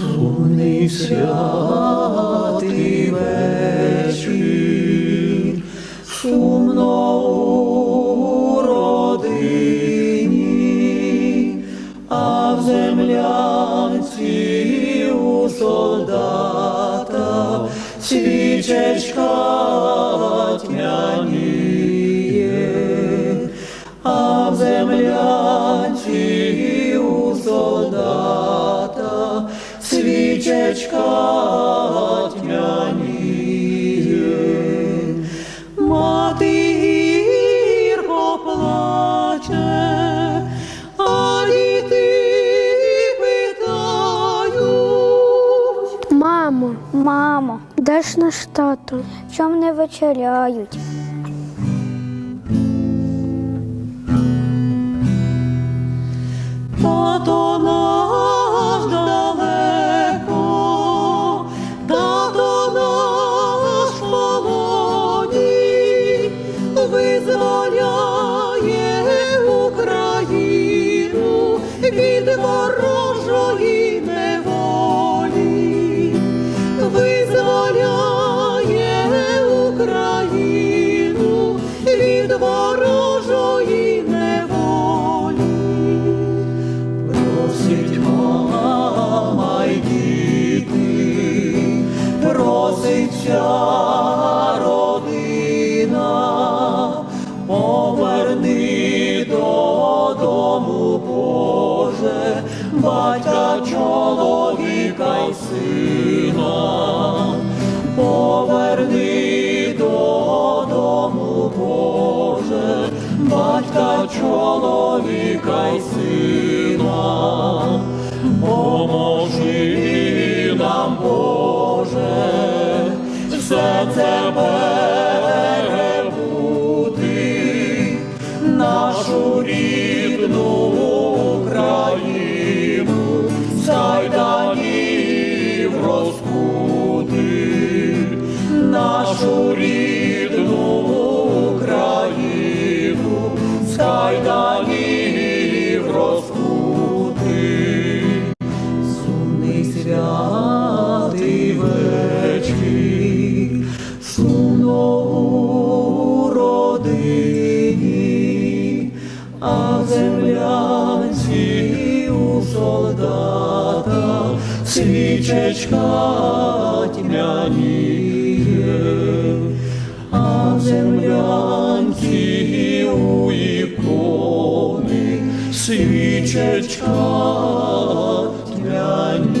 Сумний святий вечір, сумно у родині, а в землянці у солдата свічечка тьмяніє, свічечка тьмяніє. Мати гірко плаче, а діти питають. Мамо, Мамо, де ж наш тато? чом не вечеряють? Визволяє Україну від ворожої неволі, визволяє Україну від ворожої неволі. Просить мама діти, просить поверни додому, Боже, батька чоловіка й сина, поверни додому, Боже, батька чоловіка й сина, поможи нам, Боже, все це нашу рідну Україну, сайданів розкути, нашу рідну а землянці у солдата свічечка тьмяніє, а землянці у ікони свічечка тьмяніє.